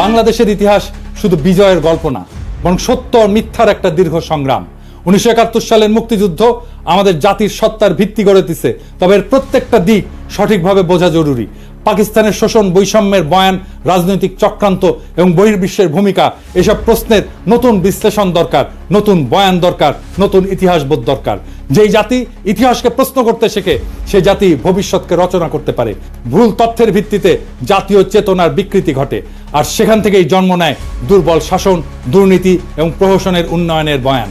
বাংলাদেশের ইতিহাস শুধু বিজয়ের গল্প না, বরং সত্য মিথ্যার একটা দীর্ঘ সংগ্রাম। উনিশশো একাত্তর সালের মুক্তিযুদ্ধ আমাদের জাতির সত্তার ভিত্তি গড়ে দিছে, তবে এর প্রত্যেকটা দিক সঠিকভাবে বোঝা জরুরি। পাকিস্তানের শোষণ বৈষম্যের বয়ান, রাজনৈতিক চক্রান্ত এবং বহির্বিশ্বের ভূমিকা, এসব প্রশ্নের নতুন বিশ্লেষণ দরকার, নতুন বয়ান দরকার, নতুন ইতিহাসবোধ দরকার। যেই জাতি ইতিহাসকে প্রশ্ন করতে শেখে, সে জাতি ভবিষ্যৎকে রচনা করতে পারে। ভুল তথ্যের ভিত্তিতে জাতীয় চেতনার বিকৃতি ঘটে। আর সেখান থেকেই জন্ম নেয় দুর্বল শাসন, দুর্নীতি এবং প্রহসনের উন্নয়নের বয়ান।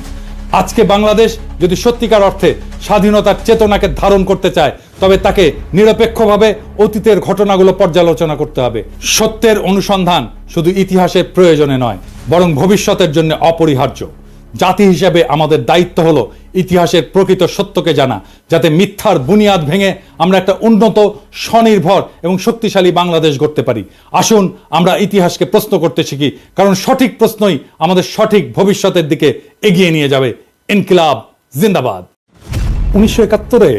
আজকে বাংলাদেশ যদি সত্যিকার অর্থে স্বাধীনতার চেতনাকে ধারণ করতে চায়, তবে তাকে নিরপেক্ষভাবে অতীতের ঘটনাগুলো পর্যালোচনা করতে হবে। সত্যের অনুসন্ধান শুধু ইতিহাসের প্রয়োজনে নয়, বরং ভবিষ্যতের জন্য অপরিহার্য। জাতি হিসেবে আমাদের দায়িত্ব হলো ইতিহাসের প্রকৃত সত্যকে জানা, যাতে মিথ্যার বুনিয়াদ ভেঙে আমরা একটা উন্নত, স্বনির্ভর এবং শক্তিশালী বাংলাদেশ গড়তে পারি। আসুন, আমরা ইতিহাসকে প্রশ্ন করতে শিখি, কারণ সঠিক প্রশ্নই আমাদের সঠিক ভবিষ্যতের দিকে এগিয়ে নিয়ে যাবে। ইনকিলাব, জিন্দাবাদ। উনিশশো একাত্তরে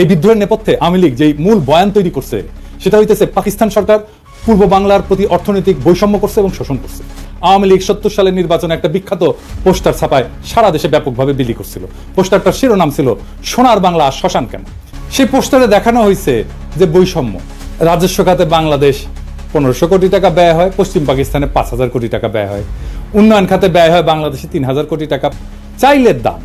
এই বিদ্রোহের নেপথ্যে আওয়ামী লীগ যেই মূল বয়ান তৈরি করছে, সেটা হইতেছে পাকিস্তান সরকার পূর্ব বাংলার প্রতি অর্থনৈতিক বৈষম্য করছে এবং শোষণ করছে। আওয়ামী লীগ সত্তর সালের নির্বাচনে একটা বিখ্যাত পোস্টার ছাপায় সারা দেশে ব্যাপকভাবে বিলি করছিল। পোস্টারটার শিরোনাম ছিল, সোনার বাংলা আর শ্মশান কেন? সেই পোস্টারে দেখানো হয়েছে যে বৈষম্য। রাজস্ব খাতে বাংলাদেশ পনেরোশো কোটি টাকা ব্যয় হয়, পশ্চিম পাকিস্তানে পাঁচ হাজার কোটি টাকা ব্যয় হয়। উন্নয়ন খাতে ব্যয় হয় বাংলাদেশে তিন হাজার কোটি টাকা। চাইলের দাম,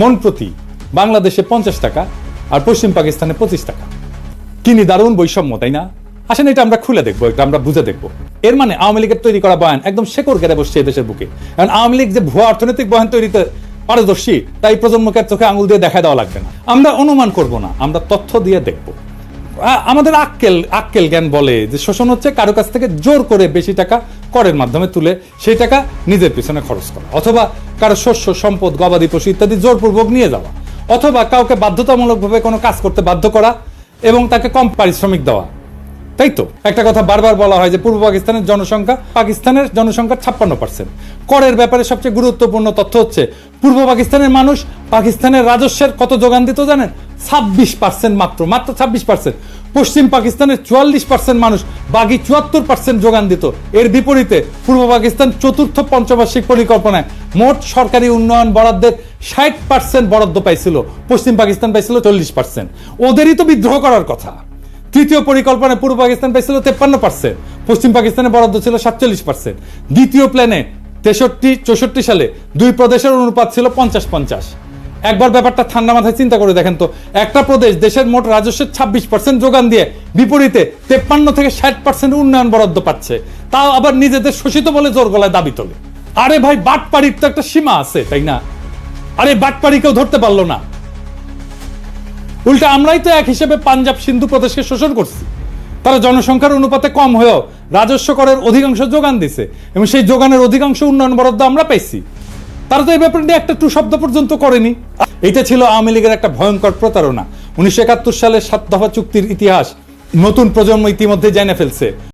মন প্রতি, বাংলাদেশে পঞ্চাশ টাকা আর পশ্চিম পাকিস্তানে পঁচিশ টাকা। কি দারুণ বৈষম্য, তাই না? আসেন, এটা আমরা খুলে দেখব, এটা আমরা বুঝে দেখব। এর মানে আওয়ামী লীগের তৈরি করা বয়ান একদম শেকড় গেড়ে বসছে দেশের বুকে। কারণ আওয়ামী লীগ যে ভুয়া অর্থনৈতিক বয়ান তৈরিতে পারদর্শী, তাই প্রজন্মকে চোখে আঙুল দিয়ে দেখা দেওয়া লাগবে না। আমরা অনুমান করব না, আমরা তথ্য দিয়ে দেখব। আমাদের আক্কেল আক্কেল জ্ঞান বলে যে শোষণ হচ্ছে কারও কাছ থেকে জোর করে বেশি টাকা করের মাধ্যমে তুলে সেই টাকা নিজের পিছনে খরচ করা। অথবা কারও শস্য, সম্পদ, গবাদি পশু ইত্যাদি জোরপূর্বক নিয়ে যাওয়া। অথবা কাউকে বাধ্যতামূলকভাবে কোনো কাজ করতে বাধ্য করা এবং তাকে কম পারিশ্রমিক দেওয়া। তাই তো? একটা কথা বারবার বলা হয় যে পূর্ব পাকিস্তানের জনসংখ্যা পাকিস্তানের জনসংখ্যা ছাপ্পান্ন পার্সেন্ট করের ব্যাপারে সবচেয়ে গুরুত্বপূর্ণ তথ্য হচ্ছে, পূর্ব পাকিস্তানের মানুষ পাকিস্তানের রাজস্বের কত যোগান দিত জানেন? ছাব্বিশ পার্সেন্ট মাত্র মাত্র ছাব্বিশ পার্সেন্ট পশ্চিম পাকিস্তানের চুয়াল্লিশ পার্সেন্ট মানুষ, বাকি চুয়াত্তর পার্সেন্ট যোগান দিত। এর বিপরীতে পূর্ব পাকিস্তান চতুর্থ পঞ্চবার্ষিক পরিকল্পনায় মোট সরকারি উন্নয়ন বরাদ্দের ষাট পার্সেন্ট বরাদ্দ পাইছিল, পশ্চিম পাকিস্তান পাইছিল চল্লিশ পার্সেন্ট ওদেরই তো বিদ্রোহ করার কথা। তৃতীয় পরিকল্পনায় পূর্ব পাকিস্তান পাইছিল তেপ্পান্ন পার্সেন্ট পশ্চিম পাকিস্তানের বরাদ্দ ছিল সাতচল্লিশ পার্সেন্ট দ্বিতীয় প্ল্যানে তেষট্টি, চৌষট্টি সালে দুই প্রদেশের অনুপাত ছিল পঞ্চাশ পঞ্চাশ। একবার ব্যাপারটা ঠান্ডা মাথায় চিন্তা করে দেখেন তো, একটা প্রদেশ দেশের মোট রাজস্বের ছাব্বিশ পার্সেন্ট যোগান দিয়ে বিপরীতে তেপ্পান্ন থেকে ষাট পার্সেন্ট উন্নয়ন বরাদ্দ পাচ্ছে। তাও আবার নিজেদের শোষিত বলে জোর গলায় দাবি তোলে। আরে ভাই, বাটপাড়ির তো একটা সীমা আছে, তাই না? আরে বাটপাড়ি কেউ ধরতে পারল না। উল্টা আমরাই তো এক হিসেবে পাঞ্জাব সিন্ধু প্রদেশকে শোষণ করছি। তারা জনসংখ্যার অনুপাতে কম হয়েও রাজস্ব করের অধিকাংশ যোগান দিছে এবং সেই যোগানের অধিকাংশ উন্নয়ন বরাদ্দ আমরা পেয়েছি তারা তো এই ব্যাপারে নিয়ে একটা টু শব্দ পর্যন্ত করেনি। এটা ছিল আওয়ামী লীগের একটা ভয়ঙ্কর প্রতারণা। উনিশশো একাত্তর সালের সাত দফা চুক্তির ইতিহাস নতুন প্রজন্ম ইতিমধ্যে জেনে ফেলছে।